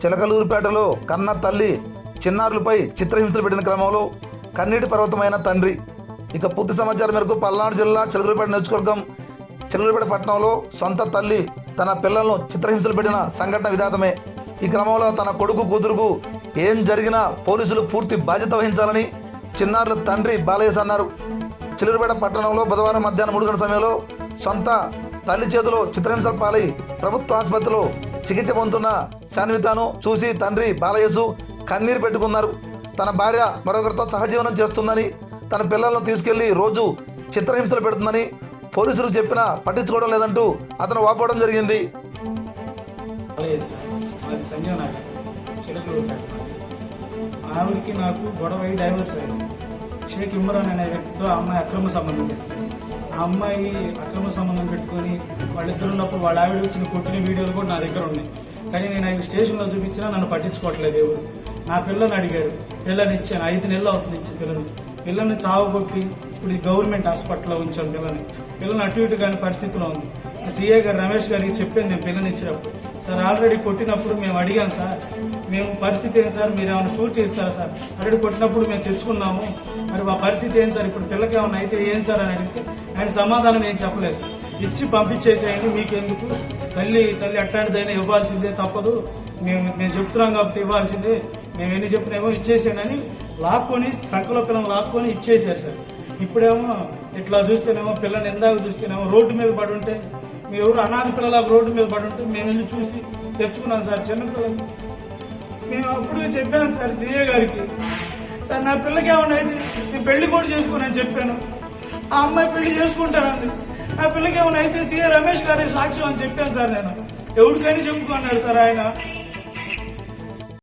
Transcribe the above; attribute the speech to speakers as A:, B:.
A: చిలకలూరుపేటలో కన్న తల్లి చిన్నారులపై చిత్రహింసలు పెట్టిన క్రమంలో కన్నీటి పర్వతమైన తండ్రి. ఇక పూర్తి సమాచారం మేరకు పల్నాడు జిల్లా చిలకలూరుపేట నియోజకవర్గం చిలకలూరుపేట పట్టణంలో సొంత తల్లి తన పిల్లలను చిత్రహింసలు పెట్టిన సంఘటన విధాతమే ఈ క్రమంలో తన కొడుకు కూతురుకు ఏం జరిగినా పోలీసులు పూర్తి బాధ్యత వహించాలని చిన్నారుల తండ్రి బాలయ్య అన్నారు. చిలురుపేట పట్టణంలో బుధవారం మధ్యాహ్నం మూడు గంటల సమయంలో సొంత తల్లి చేతిలో చిత్రహింసల పాలై ప్రభుత్వ ఆసుపత్రిలో చికిత్స పొందుతున్న శాన్వితాను చూసి తండ్రి బాలయేసు కన్నీరు పెట్టుకున్నారు. తన భార్య మరొకరితో సహజీవనం చేస్తుందని తన పిల్లలను తీసుకెళ్ళి రోజు చిత్రహింసలు పెడుతుందని పోలీసులు చెప్పినా పట్టించుకోవడం లేదంటూ అతను వాపోవడం జరిగింది.
B: ఆవిడకి నాకు గొడవ డైవర్స్ అయింది. షేక్ ఇమ్రాన్ అనే వ్యక్తితో అమ్మాయి అక్రమ సంబంధం ఆ అమ్మాయి అక్రమ సంబంధం పెట్టుకొని వాళ్ళిద్దరు ఉన్నప్పుడు వాళ్ళ ఆవిడ వచ్చిన కొట్టిన వీడియోలు కూడా నా దగ్గర ఉన్నాయి. కానీ నేను అవి స్టేషన్లో చూపించినా నన్ను పట్టించుకోవట్లేదు ఎవరు. నా పిల్లని అడిగారు. పిల్లని ఇచ్చాను. ఐదు నెలలు అవుతుంది ఇచ్చి పిల్లని. పిల్లల్ని చావగొట్టి ఇప్పుడు ఈ గవర్నమెంట్ హాస్పిటల్లో ఉంచాం పిల్లల్ని. పిల్లని అటు ఇటు కాని పరిస్థితిలో ఉంది. సీఏ గారు రమేష్ గారికి చెప్పాను నేను పిల్లని ఇచ్చినప్పుడు సార్ ఆల్రెడీ కొట్టినప్పుడు మేము అడిగాం సార్. మేము పరిస్థితి ఏంటి సార్? మీరు ఏమైనా షూట్ చేస్తారా సార్? ఆల్రెడీ కొట్టినప్పుడు మేము తెచ్చుకున్నాము. మరి మా పరిస్థితి ఏంటి సార్? ఇప్పుడు పిల్లకి ఏమైనా అయితే ఏం సార్ అని అడిగితే ఆయన సమాధానం ఏం చెప్పలేదు సార్. ఇచ్చి పంపించేసేయండి మీకెందుకు? తల్లి తల్లి అట్లాంటిదైనా ఇవ్వాల్సిందే తప్పదు. మేము మేము చెప్తున్నాం కాబట్టి ఇవ్వాల్సిందే. మేము ఎన్ని చెప్పినేమో ఇచ్చేసానని లాక్కొని సంకలో పిల్లలు లాక్కొని ఇచ్చేసారు సార్. ఇప్పుడేమో ఇట్లా చూస్తేనేమో పిల్లని ఎందాక చూస్తేనేమో రోడ్డు మీద పడి ఉంటే మీ ఎవరు అనాథ పిల్లల రోడ్డు మీద పడి ఉంటే మేము వెళ్ళి చూసి తెచ్చుకున్నాం సార్ చిన్న పిల్లలు మేము అప్పుడు చెప్పాను సార్ సీఏ గారికి సార్ నా పిల్లకి ఏమన్నా అయితే నేను పెళ్ళి కూడా చేసుకున్నాను చెప్పాను. ఆ అమ్మాయి పెళ్ళి చేసుకుంటానండి నా పిల్లకి ఏమన్నా అయితే సీఏ రమేష్ గారి సాక్ష్యం అని చెప్పాను సార్ నేను. ఎవరికైనా చెప్పుకున్నాడు సార్ ఆయన.